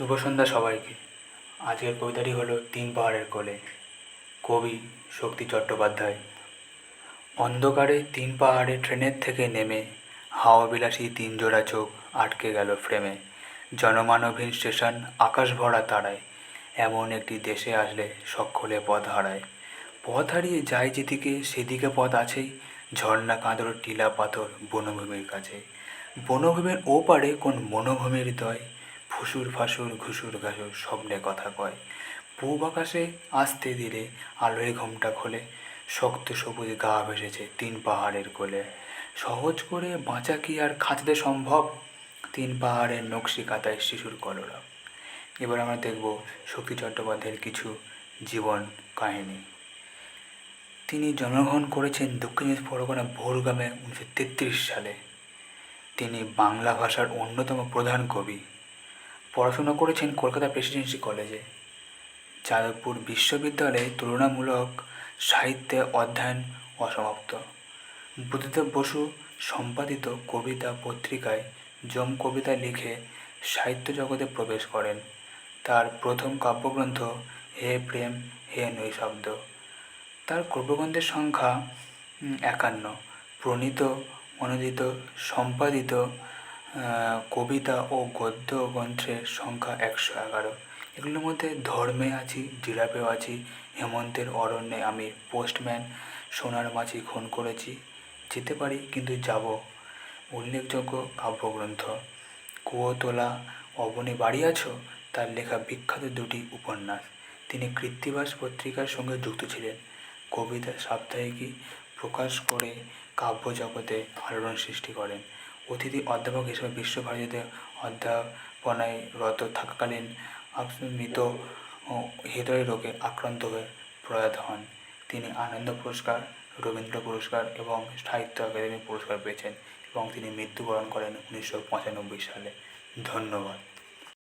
শুভ সন্ধ্যা সবাইকে। আজকের কবিতাটি হলো তিন পাহাড়ের কোলে। কবি শক্তি চট্টোপাধ্যায়। অন্ধকারে তিন পাহাড়ে ট্রেনের থেকে নেমে হাওয়া বিলাসী তিন জোড়া চোখ আটকে গেল ফ্রেমে। জনমানবহীন স্টেশন আকাশ ভরা তারায়। এমন একটি দেশে আসলে সকলে পথ হারায়। পথ হারিয়ে যায় যেদিকে, সেদিকে পথ আছেই ঝর্ণা কাঁদর টিলা পাথর বনভূমির কাছে। বনভূমির ওপারে কোন মনোভূমির দয় ফুসুর ফাসুর ঘুসুর ঘাসুর স্বপ্নে কথা কয়। পূব আকাশে আসতে দিলে আলোয় ঘোমটা খোলে। শক্ত সবুজ গা ভেসেছে তিন পাহাড়ের কোলে। সহজ করে বাঁচা কি আর খাঁচতে সম্ভব? তিন পাহাড়ের নকশি কাতায় শিশুর কলরব। এবার আমরা দেখব শক্তি চট্টোপাধ্যায়ের কিছু জীবন কাহিনী। তিনি জন্মগ্রহণ করেছেন দক্ষিণ চব্বিশ পরগনা ভোরগ্রামে উনিশশো তেত্রিশ সালে। তিনি বাংলা ভাষার অন্যতম প্রধান কবি। পড়াশোনা করেছেন কলকাতা প্রেসিডেন্সি কলেজে। যাদবপুর বিশ্ববিদ্যালয়ে তুলনামূলক সাহিত্যে অধ্যয়ন অসমাপ্ত। বুদ্ধদেব বসু সম্পাদিত কবিতা পত্রিকায় জম কবিতা লিখে সাহিত্য জগতে প্রবেশ করেন। তার প্রথম কাব্যগ্রন্থ হে প্রেম, হে নৈশব্দ। তার কাব্যগ্রন্থের সংখ্যা একান্ন। প্রণীত, অনুদিত, সম্পাদিত কবিতা ও গদ্য গ্রন্থের সংখ্যা একশো এগারো। এগুলোর মধ্যে ধর্মে আছি জিরাপেও আছি, হেমন্তের অরণ্যে আমি পোস্টম্যান, সোনার মাছি খুন করেছি, যেতে পারি কিন্তু যাব। উল্লেখযোগ্য কাব্যগ্রন্থ। কুয়োতলা অবনী বাড়ি আছো? তার লেখা বিখ্যাত দুটি উপন্যাস। তিনি কৃত্তিবাস পত্রিকার সঙ্গে যুক্ত ছিলেন। কবিতা সাপ্তাহিকী প্রকাশ করে কাব্য জগতে আলোড়ন সৃষ্টি করেন। অতিথি অধ্যাপক হিসেবে বিশ্বভারতীতে অধ্যাপনায় রত থাকাকালীন মৃত হৃদয় রোগে আক্রান্ত হয়ে প্রয়াত হন। তিনি আনন্দ পুরস্কার, রবীন্দ্র পুরস্কার এবং সাহিত্য একাডেমি পুরস্কার পেয়েছেন এবং তিনি মৃত্যুবরণ করেন উনিশশো পঁচানব্বই সালে। ধন্যবাদ।